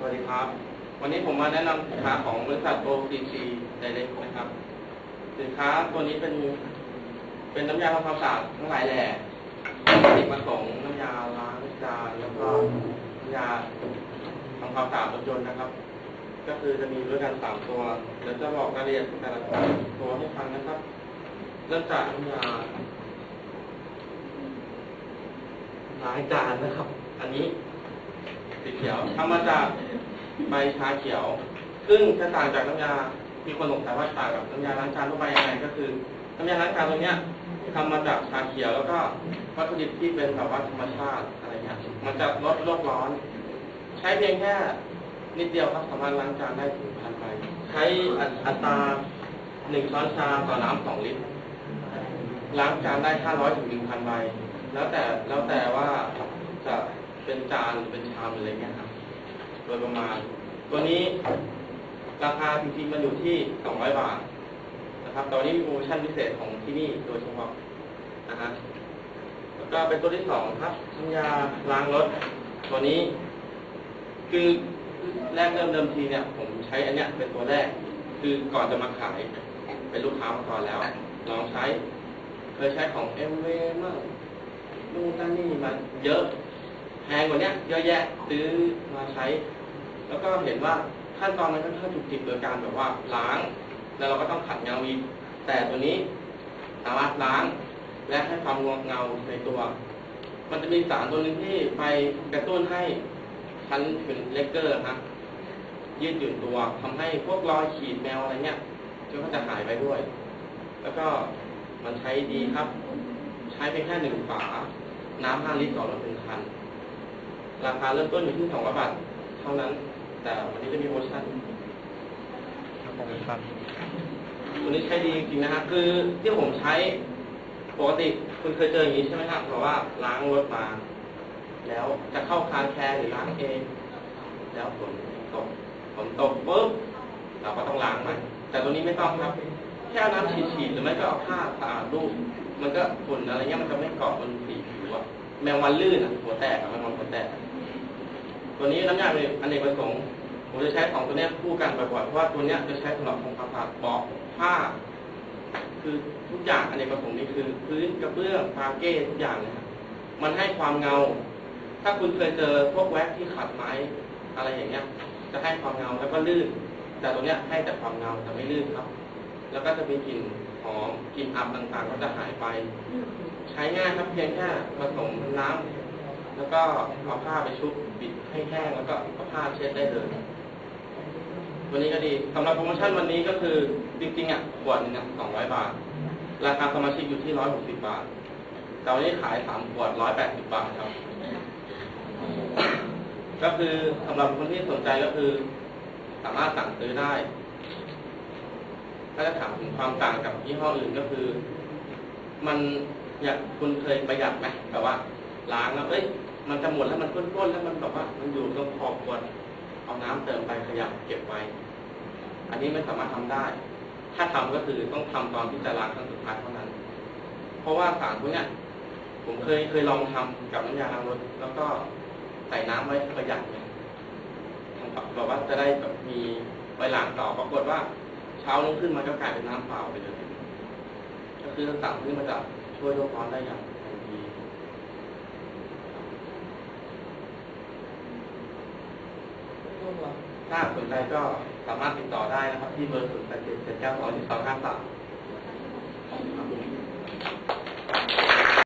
สวัสดีครับ วันนี้ผมมาแนะนำสินค้าของบริษัท OCC Direct นะครับ สินค้าตัวนี้เป็น เป็นน้ำยาทำความสะอาดทั้งหลายแหล่ติดประสงน้ำยาล้างจานแล้วก็น้ำยาทำความสะอาดรถยนต์นะครับ ก็คือจะมีด้วยกันสามตัวเดี๋ยวจะบอกรายละเอียดแต่ละตัวให้ฟังนะครับ เริ่มจากน้ำยาล้างจานนะครับ อันนี้ สีเขียวทำมาจากใบชาเขียว ซึ่งจะต่างจากน้ำยา มีคนสงสัยว่าต่างกับน้ำยาล้างจานทั่วไปยังไงก็คือน้ำยาล้างจานตัวเนี้ยทำมาจากชาเขียวแล้วก็วัตถุดิบที่เป็นแบบว่าธรรมชาติอะไรเงี้ย มันจะลดโลกร้อน ใช้เพียงแค่นิดเดียวครับสามารถล้างจานได้ถึงพันใบใช้อัตราหนึ่งช้อนชาต่อน้ำสองลิตรล้างจานได้ห้าร้อยถึงหนึ่งพันใบแล้วแต่แล้วแต่ว่าจะ เป็นจานหรือเป็นชามหรืออะไรเงี้ยครับโดยประมาณ ตัวนี้ราคาจริงๆมันอยู่ที่สองร้อยบาทนะครับตอนนี้มีโปรโมชั่นพิเศษของที่นี่โดยเฉพาะนะฮะแล้วก็เป็นตัวที่สองครับน้ำยาล้างรถ ตัวนี้ คือแรกเริ่มเดิมทีเนี่ย ผมใช้อันเนี้ยเป็นตัวแรก คือก่อนจะมาขาย เป็นลูกค้ามาก่อนแล้ว ลองใช้ เคยใช้ของเอ็มเวมั่งนู่นนั่นนี่มาเยอะ พงกว่าเนี้ยเยอะแยะซื้อมาใช้ แล้วก็เห็นว่าขั้นตอนมันค่อนข้างจุกจิกโดยการแบบว่าล้าง แล้วเราก็ต้องขัดเงาอีกแต่ตัวนี้สามารถล้างและให้ความงเงาในตัว มันจะมีสารตัวหนึงที่ไปกระตุ้นให้ชั้นเป็นเลกเกอร์ฮะยืดหยุ่นตัวทำให้พวกรอยขีดแมวอะไรเนี้ยก็จะหายไปด้วย แล้วก็มันใช้ดีครับ ใช้เพียงแค่หนึ่งฝา น้ำห้าลิตรต่อรถหนึ่งคัน ราคาเริ่มต้นอยู่ที่สองร้อยบาทเท่านั้น แต่วันนี้จะมีโปรโมชั่นครับผมครับตัวนี้ใช้ดีจริงๆนะฮะคือที่ผมใช้ปกติคุณเคยเจออย่างนี้ใช่ไหมครับเพราะว่าล้างรถมา แล้วจะเข้าคาแคร์หรือล้างเอง แล้วฝนตกฝนตกปุ๊บเราก็ต้องล้างใหม่แต่ตัวนี้ไม่ต้องครับ แค่เอาน้ำฉีดๆหรือไม่ก็เอาผ้าสะอาดลูบมันก็ฝุ่นอะไรเงี้ยมันจะไม่เกาะบนสีผิวอะ แมงวันลื่นอะหัวแตกแมงวันหัวแตก ตัวนี้น้ำยาเป็นอเนกประสงค์ผมจะใช้สองตัวเนี้ยคู่กันบ่อยๆเพราะว่าตัวเนี้ยจะใช้สำหรับทำความสะอาเบาะผ้า คือทุกอย่างอเนกประสงค์นี่คือพื้นกระเบื้องปาเก้ทุกอย่างเลยครับมันให้ความเงา ถ้าคุณเคยเจอพวกแว็กที่ขัดไม้อะไรอย่างเงี้ย จะให้ความเงาแล้วก็ลื่น แต่ตัวเนี้ยให้แต่ความเงาแต่ไม่ลื่นครับ แล้วก็จะมีกลิ่น หอมกลิ่นอับต่างๆ ก็จะหายไป ใช้ง่ายครับเพียงแค่ผสมน้ำแล้วก็เอาผ้าไปชุบปิดให้แห้งแล้วก็เอาผ้าเช็ดได้เลยวันนี้ก็ดีสำหรับโปรโมชั่นวันนี้ก็คือจริงๆอะขวดหนึงอะสองร้อยบาท ราคาสมาชิกอยู่ที่ร้อยหกสิบบาทแต่วันนี้ขายสามขวดร้อยแปดสิบบาทครับ ก็คือสำหรับคนที่สนใจก็คือ สามารถสั่งซื้อได้ ถ้าจะถามถึงความต่างกับยี่ห้ออื่นก็คือ มันอยากคุณเคยประหยัดไหมแบบว่าล้างแล้วเอ้ยมันจะหมดแล้วมันข้นๆแล้วมันแบบว่า มันอยู่ตรงขอบขวดเอาน้ำเติมไปขยับเก็บไว้ อันนี้ไม่สามารถทำได้ ถ้าทำก็คือต้องทำตอนที่จะล้างครั้งสุดท้ายเท่านั้น เพราะว่าสารพวกนี้ยผมเคยเคยลองทำกับน้ำยาล้างรถแล้วก็ใส่น้ำไว้ประหยัดเนี่ยทำแบบว่าจะได้แบบมีไว้ล้างต่อปรากฏว่า เช้ารุ่งขึ้นมันก็กลายเป็นน้ำเปล่าไปเลยก็คือสั่งที่มันจะช่วยโลกร้อนได้อย่างทันทีถ้าสนใจก็สามารถติดต่อได้นะครับ ที่เบอร์0 8 7 7 9 2 2 5 3